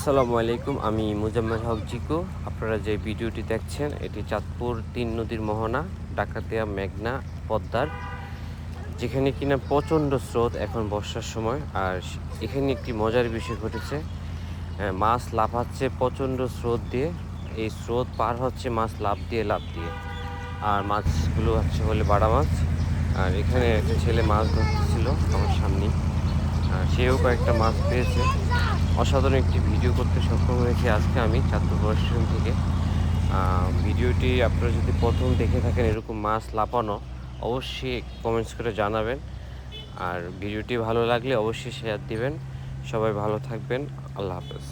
আসসালামু আলাইকুম, আমি মুজাম্মেল হক জিকু। আপনারা যে ভিডিওটি দেখছেন, এটি চাঁদপুর তিন নদীর মোহনা, ডাকাতিয়া, মেঘনা, পদ্মার, যেখানে কিনা প্রচণ্ড স্রোত এখন বর্ষার সময়। আর এখানে একটি মজার বিষয় ঘটেছে মাছ লাফাচ্ছে প্রচণ্ড স্রোত দিয়ে। এই স্রোত পার হচ্ছে মাছ লাফ দিয়ে লাফ দিয়ে। আর মাছগুলো হচ্ছে বলে বাড়া মাছ। আর এখানে একটা ছেলে মাছ ধরতেছিল আমার সামনেই। আর সেও কয়েকটা মাছ পেয়েছে। অসাধারণ একটি ভিডিও করতে সক্ষম হয়েছি আজকে আমি চাঁদপুর স্টেশন থেকে। ভিডিওটি আপনারা যদি প্রথম দেখে থাকেন এরকম মাছ লাপানো অবশ্যই কমেন্টস করে জানাবেন। আর ভিডিওটি ভালো লাগলে অবশ্যই শেয়ার দিবেন। সবাই ভালো থাকবেন। আল্লাহ হাফেজ।